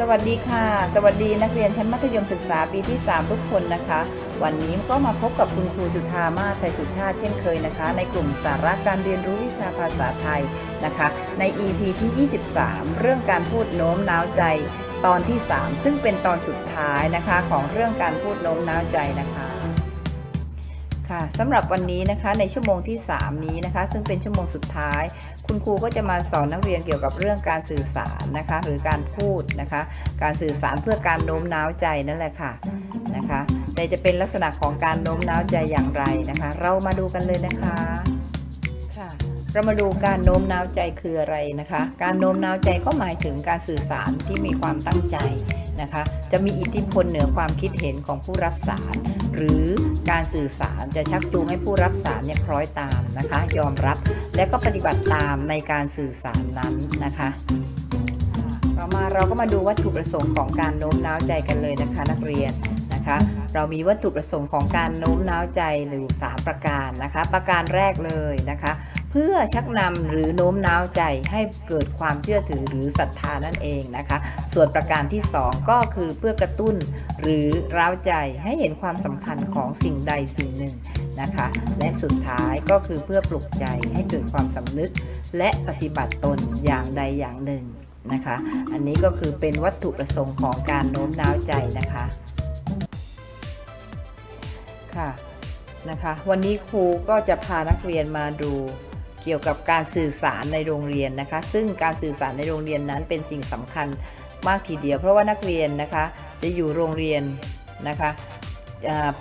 สวัสดีค่ะ สวัสดีนักเรียนชั้นมัธยมศึกษาปีที่ 3 ทุกคนนะคะ วันนี้ก็มาพบกับคุณครูจุธามาศไทยสุชาติเช่นเคยนะคะ ในกลุ่มสาระการเรียนรู้วิชาภาษาไทยนะคะ ใน EP ที่ 23 เรื่องการพูดโน้มน้าวใจตอนที่ 3 ซึ่งเป็นตอนสุดท้ายนะคะของเรื่องการพูดโน้มน้าวใจนะคะ ค่ะสำหรับวันนี้นะคะในชั่วโมงที่ 3 นี้นะคะ ซึ่งเป็นชั่วโมงสุดท้าย คุณครูก็จะมาสอนนักเรียนเกี่ยวกับเรื่องการสื่อสารนะคะ หรือการพูดนะคะ การสื่อสารเพื่อการโน้มน้าวใจนั่นแหละค่ะนะคะแต่จะเป็นลักษณะของการโน้มน้าวใจอย่างไรนะคะ เรามาดูกันเลยนะคะค่ะ เรามาดูการโน้มน้าวใจคืออะไรนะคะ การโน้มน้าวใจก็หมายถึงการสื่อสารที่มีความตั้งใจนะคะ จะมีอิทธิพลเหนือความคิดเห็นของผู้รับสาร หรือการสื่อสารจะชักจูงให้ผู้รับสารเนี่ยคล้อยตามนะคะ ยอมรับและก็ปฏิบัติตามในการสื่อสารนั้นนะคะต่อมาเราก็มาดูวัตถุประสงค์ของการโน้มน้าวใจกันเลยนะคะ นักเรียนนะคะเรามีวัตถุประสงค์ของการโน้มน้าวใจอยู่สามประการนะคะ ประการแรกเลยนะคะ พื่อชักนำหรือโน้มน้าวใจให้เกิดความเชื่อถือหรือศรัทธานั่นเองนะคะ ส่วนประการที่ 2 ก็คือเพื่อกระตุ้นหรือร้าวใจให้เห็นความสำคัญของสิ่งใดสิ่งหนึ่งนะคะ และสุดท้ายก็คือเพื่อปลุกใจให้เกิดความสำนึก และปฏิบัติตนอย่างใดอย่างหนึ่งนะคะ อันนี้ก็คือเป็นวัตถุประสงค์ของการโน้มน้าวใจนะคะค่ะนะคะ วันนี้ครูก็จะพานักเรียนมาดู เกี่ยวกับการสื่อสารในโรงเรียนนะคะ ซึ่งการสื่อสารในโรงเรียนนั้นเป็นสิ่งสำคัญมากทีเดียว เพราะว่านักเรียนนะคะจะอยู่โรงเรียนนะคะ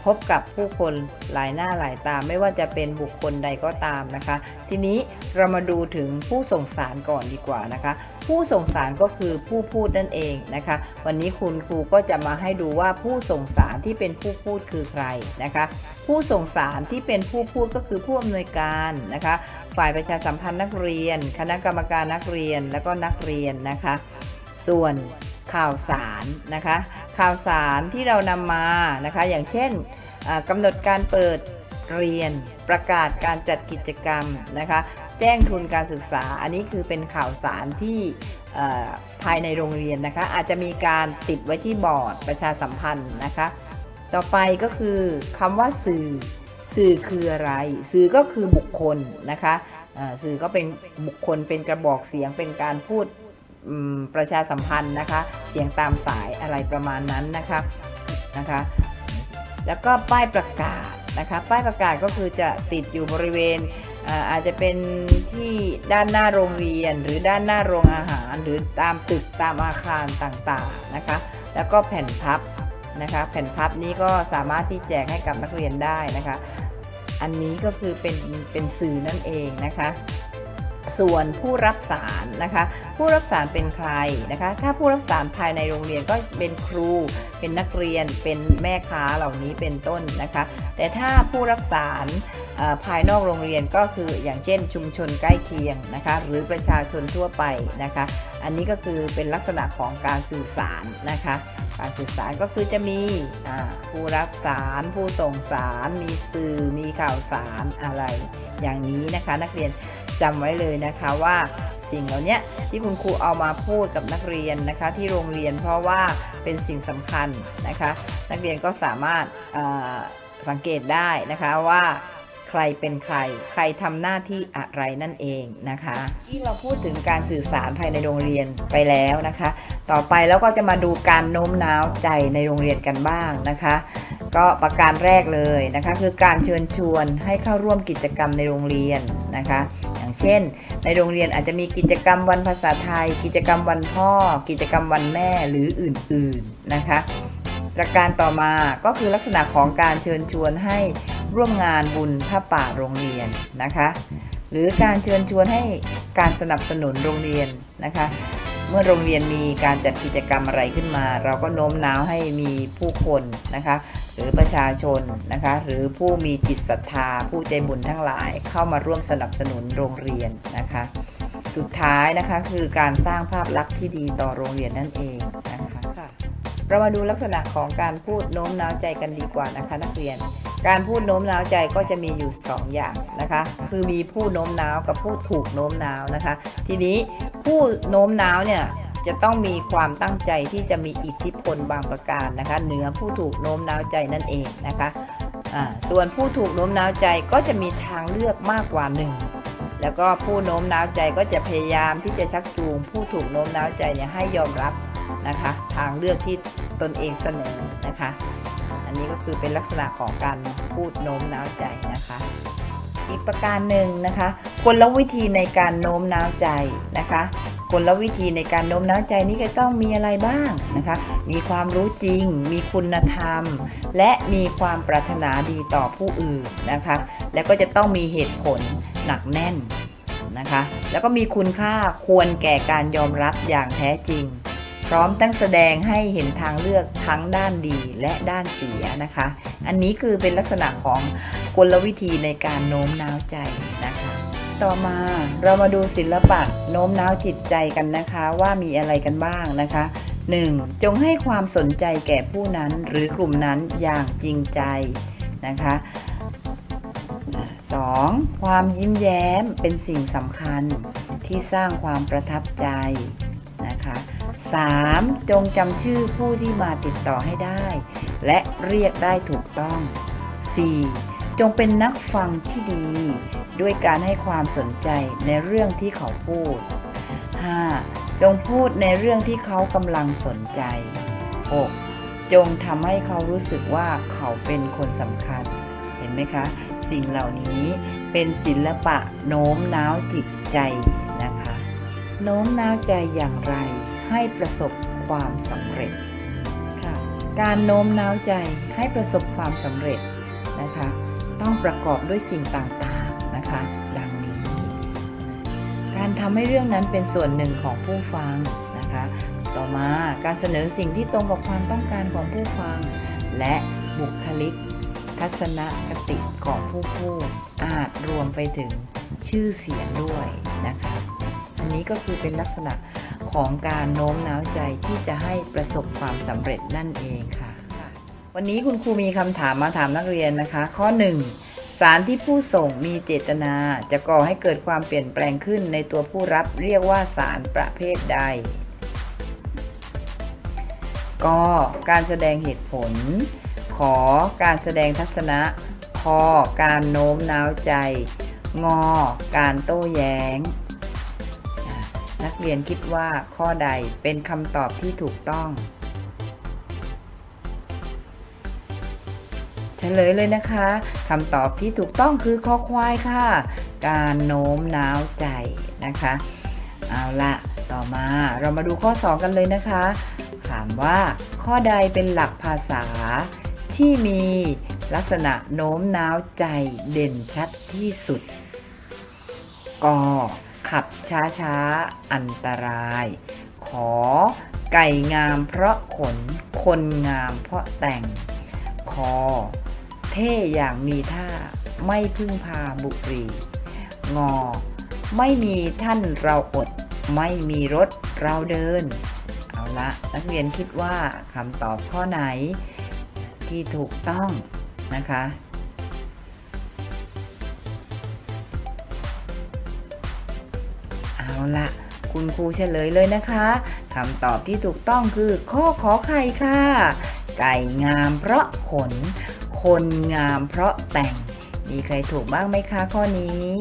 พบกับผู้คนหลายหน้าหลายตาไม่ว่าจะเป็นบุคคลใดก็ตามนะคะ ทีนี้เรามาดูถึงผู้ส่งสารก่อนดีกว่านะคะ ผู้ส่งสารก็คือผู้พูดนั่นเองนะคะ วันนี้คุณครูก็จะมาให้ดูว่าผู้ส่งสารที่เป็นผู้พูดคือใครนะคะ ผู้ส่งสารที่เป็นผู้พูดก็คือผู้อำนวยการนะคะ ฝ่ายประชาสัมพันธ์นักเรียน คณะกรรมการนักเรียนแล้วก็นักเรียนนะคะ ส่วนข่าวสารนะคะ ข่าวสารที่เรานำมานะคะ อย่างเช่นอ่ากำหนดการเปิดเรียนประกาศการจัดกิจกรรมนะคะ แจ้งทุนการศึกษา อันนี้คือเป็นข่าวสารที่ภายในโรงเรียนนะคะ อาจจะมีการติดไว้ที่บอร์ดประชาสัมพันธ์นะคะ ต่อไปก็คือคำว่าสื่อ สื่อคืออะไร สื่อก็คือบุคคลนะคะสื่อก็เป็นบุคคลเป็นกระบอกเสียงเป็นการพูดประชาสัมพันธ์นะคะ เสียงตามสายอะไรประมาณนั้นนะคะนะคะ แล้วก็ป้ายประกาศนะคะ ป้ายประกาศก็คือจะติดอยู่บริเวณ อาจจะเป็นที่ด้านหน้าโรงเรียน หรือด้านหน้าโรงอาหาร หรือตามตึกตามอาคารต่างๆนะคะ แล้วก็แผ่นพับนะคะ แผ่นพับนี้ก็สามารถที่แจกให้กับนักเรียนได้นะคะ อันนี้ก็คือเป็นเป็นสื่อนั่นเองนะคะส่วนผู้รับสารนะคะ ผู้รับสารเป็นใครนะคะ ถ้าผู้รับสารภายในโรงเรียนก็เป็นครู เป็นนักเรียนเป็นแม่ค้าเหล่านี้เป็นต้นนะคะ แต่ถ้าผู้รับสาร ภายนอกโรงเรียนก็คืออย่างเช่นชุมชนใกล้เคียงนะคะ หรือประชาชนทั่วไปนะคะ อันนี้ก็คือเป็นลักษณะของการสื่อสารนะคะการสื่อสารก็คือจะมีผู้รับสารผู้ส่งสาร มีสื่อมีข่าวสารอะไร อย่างนี้นะคะ นักเรียนจำไว้เลยนะคะว่าสิ่งเหล่านี้ที่คุณครูเอามาพูดกับนักเรียนนะคะ ที่โรงเรียนเพราะว่าเป็นสิ่งสำคัญนะคะ นักเรียนก็สามารถสังเกตได้นะคะว่า รเป็นใคร ใครทำหน้าที่อะไรนั่นเองนะคะ ที่เราพูดถึงการสื่อสารภายในโรงเรียนไปแล้วนะคะ ต่อไปแล้วก็จะมาดูการโน้มน้าวใจในโรงเรียนกันบ้างนะคะ ก็ประการแรกเลยนะคะ คือการเชิญชวนให้เข้าร่วมกิจกรรมในโรงเรียนนะคะ อย่างเช่น ในโรงเรียนอาจจะมีกิจกรรมวันภาษาไทย กิจกรรมวันพ่อ กิจกรรมวันแม่หรืออื่นๆนะคะ ประการต่อมาก็คือลักษณะของการเชิญชวนให้ร่วมงานบุญผ้าป่าโรงเรียนนะคะ หรือการเชิญชวนให้การสนับสนุนโรงเรียนนะคะ เมื่อโรงเรียนมีการจัดกิจกรรมอะไรขึ้นมา เราก็โน้มน้าวให้มีผู้คนนะคะ หรือประชาชนนะคะ หรือผู้มีจิตศรัทธา ผู้ใจบุญทั้งหลาย เข้ามาร่วมสนับสนุนโรงเรียนนะคะ สุดท้ายนะคะคือการสร้างภาพลักษณ์ที่ดีต่อโรงเรียนนั่นเองนะคะ เรามาดูลักษณะของการพูดโน้มน้าวใจกันดีกว่านะคะ นักเรียน การพูดโน้มน้าวใจก็จะมีอยู่ 2 อย่างนะคะ คือมีผู้โน้มน้าวกับผู้ถูกโน้มน้าวนะคะ ทีนี้ผู้โน้มน้าวเนี่ยจะต้องมีความตั้งใจที่จะมีอิทธิพลบางประการนะคะเหนือผู้ถูกโน้มน้าวใจนั่นเองนะคะส่วนผู้ถูกโน้มน้าวใจก็จะมีทางเลือกมากกว่าหนึ่งแล้วก็ผู้โน้มน้าวใจก็จะพยายามที่จะชักจูงผู้ถูกโน้มน้าวใจเนี่ยให้ยอมรับ นะคะ ทางเลือกที่ตนเองเสนอนะคะ อันนี้ก็คือเป็นลักษณะของการพูดโน้มน้าวใจนะคะ อีกประการหนึ่งนะคะกลวิธีในการโน้มน้าวใจนะคะกลวิธีในการโน้มน้าวใจนี้ก็ต้องมีอะไรบ้างนะคะ มีความรู้จริง มีคุณธรรม และมีความปรารถนาดีต่อผู้อื่นนะคะ แล้วก็จะต้องมีเหตุผลหนักแน่นนะคะ แล้วก็มีคุณค่าควรแก่การยอมรับอย่างแท้จริง พร้อมตั้งแสดงให้เห็นทางเลือกทั้งด้านดีและด้านเสียนะคะ อันนี้คือเป็นลักษณะของกลวิธีในการโน้มน้าวใจนะคะ ต่อมาเรามาดูศิลปะโน้มน้าวจิตใจกันนะคะว่ามีอะไรกันบ้างนะคะ 1. จงให้ความสนใจแก่ผู้นั้นหรือกลุ่มนั้นอย่างจริงใจนะคะ 2. ความยิ้มแย้มเป็นสิ่งสำคัญที่สร้างความประทับใจ 3. จงจำชื่อผู้ที่มาติดต่อให้ได้ และเรียกได้ถูกต้อง 4. จงเป็นนักฟังที่ดี ด้วยการให้ความสนใจในเรื่องที่เขาพูด 5. จงพูดในเรื่องที่เขากำลังสนใจ 6. จงทำให้เขารู้สึกว่าเขาเป็นคนสำคัญ เห็นไหมคะ สิ่งเหล่านี้เป็นศิลปะโน้มน้าวจิตใจนะคะ โน้มน้าวใจอย่างไร ให้ประสบความสำเร็จค่ะการโน้มน้าวใจให้ประสบความสำเร็จนะคะ ต้องประกอบด้วยสิ่งต่างๆนะคะ ดังนี้ การทำให้เรื่องนั้นเป็นส่วนหนึ่งของผู้ฟังนะคะ ต่อมาการเสนอสิ่งที่ตรงกับความต้องการของผู้ฟัง และบุคลิก ทัศนคติของผู้พูดอาจรวมไปถึงชื่อเสียงด้วยนะคะ อันนี้ก็คือเป็นลักษณะ ของการโน้มน้าวใจที่จะให้ประสบความสำเร็จนั่นเองค่ะ วันนี้คุณครูมีคำถามมาถามนักเรียนนะคะ ข้อ 1 สารที่ผู้ส่งมีเจตนา จะก่อให้เกิดความเปลี่ยนแปลงขึ้นในตัวผู้รับเรียกว่าสารประเภทใดก็การแสดงเหตุผล ขอการแสดงทัศนะคอการโน้มน้าวใจ งอ การโต้แย้ง นักเรียนคิดว่าข้อใดเป็นคำตอบที่ถูกต้อง เฉลยเลยนะคะคำตอบที่ถูกต้องคือข้อควายค่ะ การโน้มน้าวใจนะคะ เอาละต่อมาเรามาดูข้อ 2 กันเลยนะคะ ถามว่าข้อใดเป็นหลักภาษาที่มีลักษณะโน้มน้าวใจเด่นชัดที่สุดก ขับช้าช้าอันตราย ขอไก่งามเพราะขน คนงามเพราะแต่ง คอ เท่อย่างมีท่า ไม่พึ่งพาบุรี งอ ไม่มีท่านเราอด ไม่มีรถเราเดิน เอาละนักเรียนคิดว่าคำตอบข้อไหนที่ถูกต้องนะคะ เอาละคุณครูเฉลยเลยนะคะคำตอบที่ถูกต้องคือข้อขอไข่ค่ะ ไก่งามเพราะขน คนงามเพราะแต่ง มีใครถูกบ้างไหมคะข้อนี้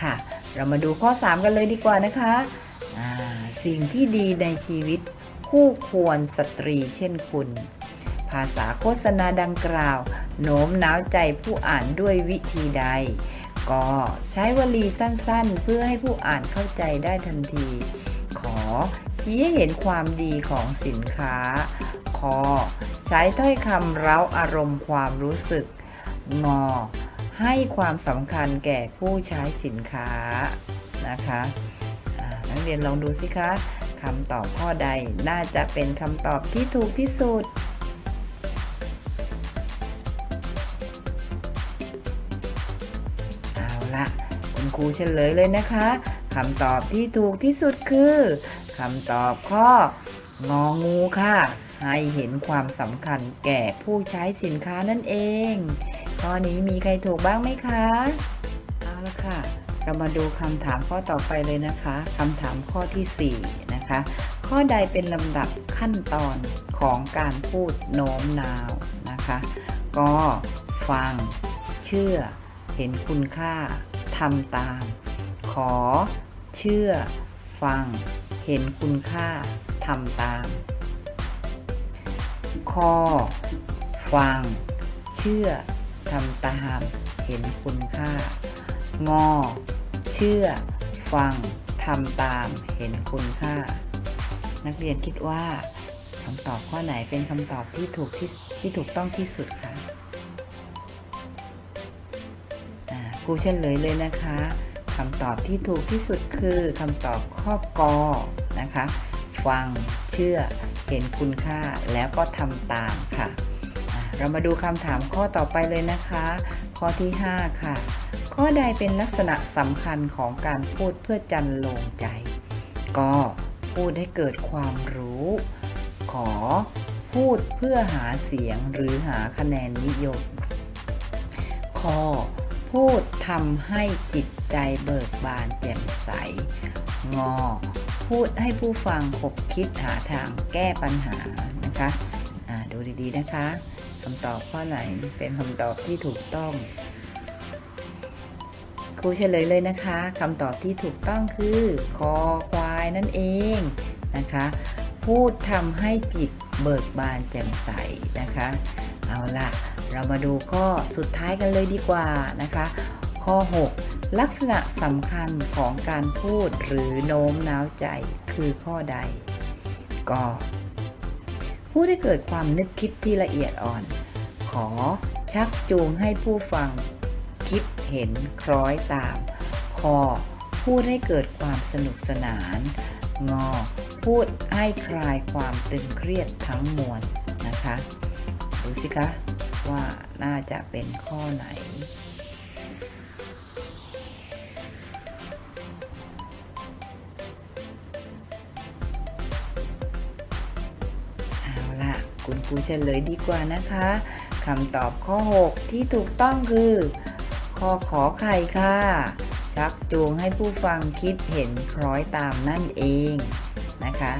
ค่ะ เรามาดูข้อ 3 กันเลยดีกว่านะคะสิ่งที่ดีในชีวิต คู่ควรสตรีเช่นคุณ ภาษาโฆษณาดังกล่าวโน้มน้าวใจผู้อ่านด้วยวิธีใด ก็ใช้วลีสั้นๆ เพื่อให้ผู้อ่านเข้าใจได้ทันที ขอชี้ให้เห็นความดีของสินค้า คอ ใช้ถ้อยคำเร้าอารมณ์ความรู้สึก งอ ให้ความสำคัญแก่ผู้ใช้สินค้านะคะนักเรียนลองดูสิคะคำตอบข้อใดน่าจะเป็นคำตอบที่ถูกที่สุด ละคุณครูเฉลยเลยนะคะคำตอบที่ถูกที่สุดคือคำตอบข้ององูค่ะ ให้เห็นความสำคัญแก่ผู้ใช้สินค้านั่นเอง ข้อนี้มีใครถูกบ้างไหมคะเอาละค่ะ เรามาดูคำถามข้อต่อไปเลยนะคะคำถามข้อที่ 4 นะคะนะคะข้อใดเป็นลำดับขั้นตอนของการพูดโน้มน้าวนะคะ ก็ฟัง เชื่อ เห็นคุณค่า ทำตาม ขอ เชื่อ ฟัง เห็นคุณค่าทำตาม คอ ฟัง เชื่อทำตาม เห็นคุณค่า งอ เชื่อ ฟังทำตาม เห็นคุณค่า นักเรียนคิดว่าคำตอบข้อไหนเป็นคำตอบที่ถูกที่ที่ถูกต้องที่สุดคะ รูเฉลยเลยนะคะคำตอบที่ถูกที่สุดคือคำตอบข้อกอนะคะ ฟังเชื่อเห็นคุณค่าแล้วก็ทำตามค่ะ เรามาดูคำถามข้อต่อไปเลยนะคะ ข้อที่ 5 ค่ะ ข้อใดเป็นลักษณะสำคัญของการพูดเพื่อจันโลงใจ ก็พูดให้เกิดความรู้ ขอพูดเพื่อหาเสียงหรือหาคะแนนนิยมคอ พูดทำให้จิตใจเบิกบานแจ่มใส งอ พูดให้ผู้ฟังคบคิดหาทางแก้ปัญหานะคะอ่าดูดีๆนะคะคำตอบข้อไหนเป็นคำตอบที่ถูกต้องครูเฉลยเลยนะคะคำตอบที่ถูกต้องคือคอควายนั่นเองนะคะ พูดทำให้จิตเบิกบานแจ่มใสนะคะ เอาล่ะ เรามาดูข้อสุดท้ายกันเลยดีกว่านะคะ ข้อ 6 ลักษณะสำคัญของการพูดหรือโน้มน้าวใจคือข้อใดก็พูดให้เกิดความนึกคิดที่ละเอียดอ่อน ขอชักจูงให้ผู้ฟัง คิดเห็นคล้อยตาม คอพูดให้เกิดความสนุกสนาน งอ พูดให้คลายความตึงเครียดทั้งมวลนะคะ ดูสิคะว่าน่าจะเป็นข้อไหน เอาล่ะ คุณครูเฉลยดีกว่านะคะคำตอบข้อ 6 ที่ถูกต้องคือข้อขอไข่ค่ะ ชักจูงให้ผู้ฟังคิดเห็นคล้อยตามนั่นเองนะคะ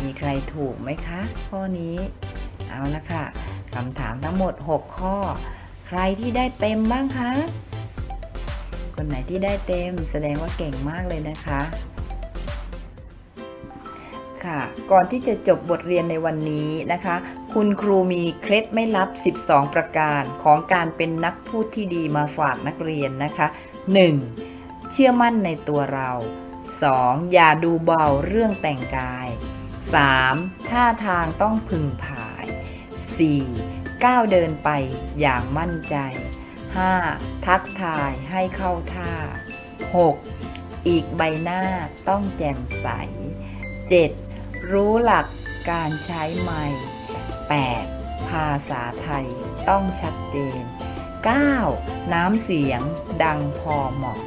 มีใครถูกไหมคะ ข้อนี้ เอาละค่ะ คำถามทั้งหมด 6 ข้อ ใครที่ได้เต็มบ้างคะ คนไหนที่ได้เต็มแสดงว่าเก่งมากเลยนะคะ ค่ะ ก่อนที่จะจบบทเรียนในวันนี้นะคะ คุณครูมีเคล็ดไม่ลับ 12 ประการของการเป็นนักพูดที่ดีมาฝากนักเรียนนะคะ 1. เชื่อมั่นในตัวเรา 2. อย่าดูเบาเรื่องแต่งกาย 3. ท่าทางต้องพึงผา 4. ก้าวเดินไปอย่างมั่นใจ 5. ทักทายให้เข้าท่า 6. อีกใบหน้าต้องแจ่มใส 7. รู้หลักการใช้ไม้ 8. ภาษาไทยต้องชัดเจน 9. น้ำเสียงดังพอเหมาะ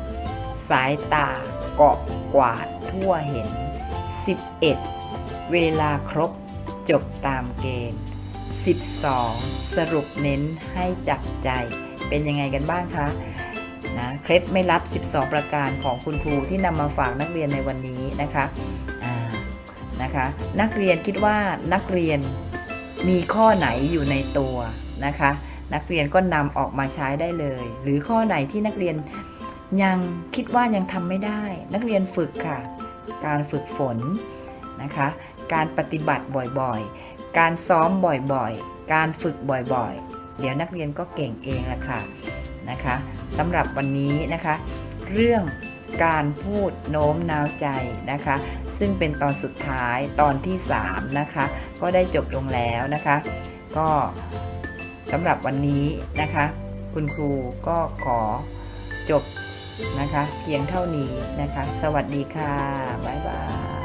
10. สายตาเกาะกวาดทั่วเห็น 11. เวลาครบ จบตามเกณฑ์ 12. สรุปเน้นให้จับใจ เป็นยังไงกันบ้างคะนะเคล็ดไม่ลับ 12 ประการของคุณครูที่นำมาฝากนักเรียนในวันนี้นะคะนะคะ นักเรียนคิดว่านักเรียนมีข้อไหนอยู่ในตัวนะคะ นักเรียนก็นำออกมาใช้ได้เลย หรือข้อไหนที่นักเรียนยังคิดว่ายังทำไม่ได้ นักเรียนฝึกค่ะ การฝึกฝนนะคะ การปฏิบัติบ่อยๆ การซ้อมบ่อยๆ การฝึกบ่อยๆ เดี๋ยวนักเรียนก็เก่งเองละค่ะนะคะสำหรับวันนี้นะคะ เรื่องการพูดโน้มน้าวใจนะคะ ซึ่งเป็นตอนสุดท้ายตอนที่ 3 นะคะ ก็ได้จบลงแล้วนะคะ ก็สำหรับวันนี้นะคะ คุณครูก็ขอจบนะคะ เพียงเท่านี้นะคะ สวัสดีค่ะ บ๊ายบาย